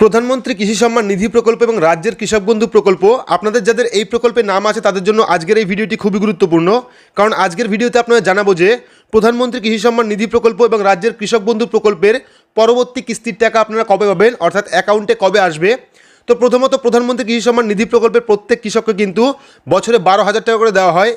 প্রধানমন্ত্রী কৃষি সম্মান নিধি প্রকল্প এবং রাজ্যের কৃষক বন্ধু প্রকল্প। আপনাদের যাদের এই প্রকল্পে নাম আছে, তাদের জন্য আজকের এই ভিডিওটি খুবই গুরুত্বপূর্ণ। কারণ আজকের ভিডিওতে আপনারা জানাব যে, প্রধানমন্ত্রী কৃষি সম্মান নিধি প্রকল্প এবং রাজ্যের কৃষক বন্ধু প্রকল্পের পরবর্তী কিস্তির টাকা আপনারা কবে পাবেন? অর্থাৎ অ্যাকাউন্টে কবে আসবে? তো প্রথমত প্রধানমন্ত্রী কৃষি সম্মান নিধি প্রকল্পের প্রত্যেক কৃষককে কিন্তু বছরে বারো হাজার টাকা করে দেওয়া হয়।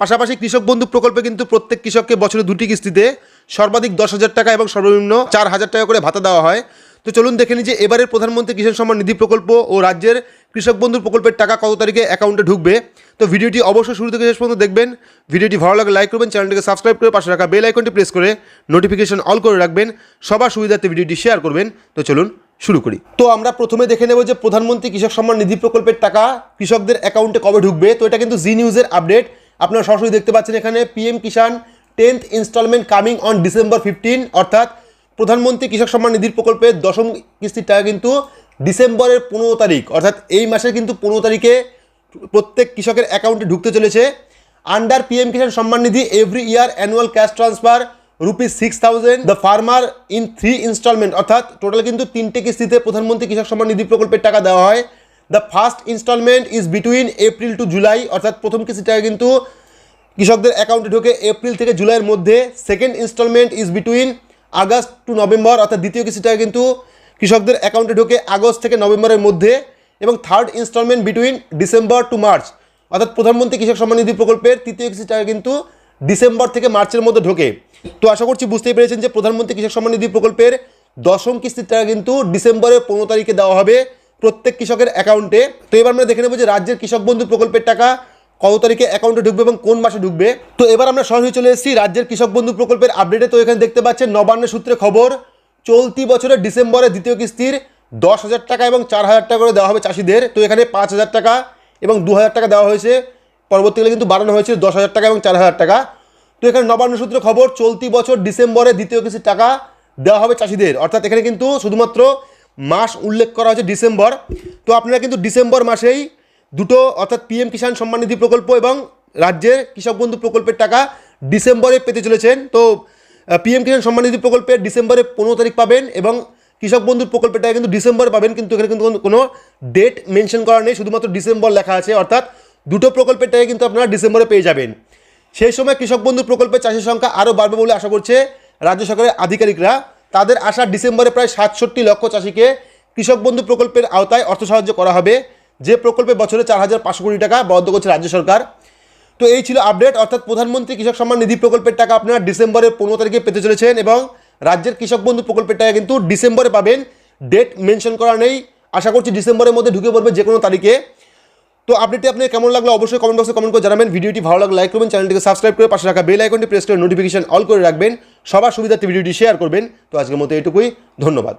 পাশাপাশি কৃষক বন্ধু প্রকল্পে কিন্তু প্রত্যেক কৃষককে বছরে দুটি কিস্তিতে সর্বাধিক দশ হাজার টাকা এবং সর্বনিম্ন চার হাজার টাকা করে ভাতা দেওয়া হয়। তো চলুন দেখে নিই যে এবারের প্রধানমন্ত্রী কিষাণ সম্মান নিধি প্রকল্প ও রাজ্যের কৃষক বন্ধু প্রকল্পের টাকা কত তারিখে অ্যাকাউন্টে ঢুকবে? তো ভিডিওটি অবশ্যই শুরু থেকে শেষ পর্যন্ত দেখবেন। ভিডিওটি ভালো লাগলে লাইক করবেন, চ্যানেলটিকে সাবস্ক্রাইব করে পাশে রাখা বেল আইকনটি প্রেস করে নোটিফিকেশন অল করে রাখবেন। সবার সুবিধার্থে ভিডিওটি শেয়ার করবেন। তো চলুন শুরু করি। তো আমরা প্রথমে দেখে নেব যে প্রধানমন্ত্রী কৃষক সম্মান নিধি প্রকল্পের টাকা কৃষকদের অ্যাকাউন্টে কবে ঢুকবে? তো এটা কিন্তু জি নিউজের আপডেট আপনারা সরাসরি দেখতে পাচ্ছেন এখানে PM Kisan tenth instalment coming on December fifteen অর্থাৎ প্রধানমন্ত্রী কৃষক সম্মান নিধির প্রকল্পের দশম কিস্তির টাকা কিন্তু ডিসেম্বরের পনেরো তারিখ, অর্থাৎ এই মাসের কিন্তু পনেরো তারিখে প্রত্যেক কৃষকের অ্যাকাউন্টে ঢুকতে চলেছে। Under PM Kisan Samman Nidhi every year annual cash transfer rupees six thousand the farmer in three instalment অর্থাৎ টোটাল কিন্তু তিনটে কিস্তিতে প্রধানমন্ত্রী কৃষক সম্মান নিধি প্রকল্পের টাকা দেওয়া হয়। The first instalment is between April to July অর্থাৎ প্রথম কিস্তির টাকা কিন্তু কৃষকদের অ্যাকাউন্টে ঢোকে এপ্রিল থেকে জুলাইয়ের মধ্যে। Second instalment is between August to November, অর্থাৎ দ্বিতীয় কিস্তিটা কিন্তু কৃষকদের অ্যাকাউন্টে ঢোকে আগস্ট থেকে নভেম্বরের মধ্যে এবং third instalment between December to March অর্থাৎ প্রধানমন্ত্রী কৃষক সম্মান নিধি প্রকল্পের তৃতীয় কিস্তি টাকা কিন্তু ডিসেম্বর থেকে মার্চের মধ্যে ঢোকে। তো আশা করছি বুঝতেই পেরেছেন যে প্রধানমন্ত্রী কৃষক সম্মান নিধি প্রকল্পের দশম কিস্তির টাকা কিন্তু ডিসেম্বরের পনেরো তারিখে দেওয়া হবে প্রত্যেক কৃষকের অ্যাকাউন্টে তো এবার আমরা দেখে নেব যে রাজ্যের কৃষক বন্ধু প্রকল্পের টাকা কত তারিখে অ্যাকাউন্টে ঢুকবে এবং কোন মাসে ঢুকবে? তো এবার আমরা সরাসরি চলে এসেছি রাজ্যের কৃষক বন্ধু প্রকল্পের আপডেটে তো এখানে দেখতে পাচ্ছেন নবান্ন সূত্রে খবর, চলতি বছরের ডিসেম্বরে দ্বিতীয় কিস্তির দশ হাজার টাকা এবং চার হাজার টাকা করে দেওয়া হবে চাষিদের। তো এখানে পাঁচ হাজার টাকা এবং দু হাজার টাকা দেওয়া হয়েছে। পরবর্তীকালে কিন্তু বাড়ানো হয়েছে দশ হাজার টাকা এবং চার হাজার টাকা। তো এখানে নবান্ন সূত্রে খবর, চলতি বছর ডিসেম্বরে দ্বিতীয় কিস্তির টাকা দেওয়া হবে চাষিদের। অর্থাৎ এখানে কিন্তু শুধুমাত্র মাস উল্লেখ করা হয়েছে ডিসেম্বর। তো আপনারা কিন্তু ডিসেম্বর মাসেই দুটো অর্থাৎ পিএম কিষাণ সম্মান নিধি প্রকল্প এবং রাজ্যের কৃষক বন্ধু প্রকল্পের টাকা ডিসেম্বরে পেতে চলেছেন। তো পিএম কিষাণ সম্মান নিধি প্রকল্পের ডিসেম্বরে পনেরো তারিখ পাবেন এবং কৃষক বন্ধুর প্রকল্পের টাকা কিন্তু ডিসেম্বরে পাবেন, কিন্তু এখানে কিন্তু কোনো- ডেট মেনশন করা নেই। শুধুমাত্র ডিসেম্বর লেখা আছে, অর্থাৎ দুটো প্রকল্পের টাকা কিন্তু আপনারা ডিসেম্বরে পেয়ে যাবেন। সেই সময় কৃষক বন্ধু প্রকল্পের চাষের সংখ্যা আরও বাড়বে বলে আশা করছে রাজ্য সরকারের আধিকারিকরা। তাদের আশা ডিসেম্বরে প্রায় সাতষট্টি লক্ষ চাষিকে কৃষক বন্ধু প্রকল্পের আওতায় অর্থ সাহায্য করা হবে। যে প্রকল্পে বছরে চার হাজার পাঁচশো কোটি টাকা বরাদ্দ করছে রাজ্য সরকার। তো এই ছিল আপডেট অর্থাৎ প্রধানমন্ত্রী কৃষক সম্মান নিধি প্রকল্পের টাকা আপনারা ডিসেম্বরের পনেরো তারিখে পেতে চলেছেন এবং রাজ্যের কৃষক বন্ধু প্রকল্পের টাকা কিন্তু ডিসেম্বরে পাবেন। ডেট মেনশন করা নেই। আশা করছি ডিসেম্বরের মধ্যে ঢুকে পড়বে যে কোনো তারিখে। তো আপডেটটি আপনার কেমন লাগল অবশ্যই কমেন্ট বক্সে কমেন্ট করে জানাবেন। ভিডিওটি ভালো লাগলে লাইক করবেন চ্যানেলটিকে সাবস্ক্রাইব করে পাশে রাখা বেল আইকনটি প্রেস করে নোটিফিকেশন অল করে রাখবেন। সবার সুবিধার্থে ভিডিওটি শেয়ার করবেন। তো আজকের মতো এটুকুই। ধন্যবাদ।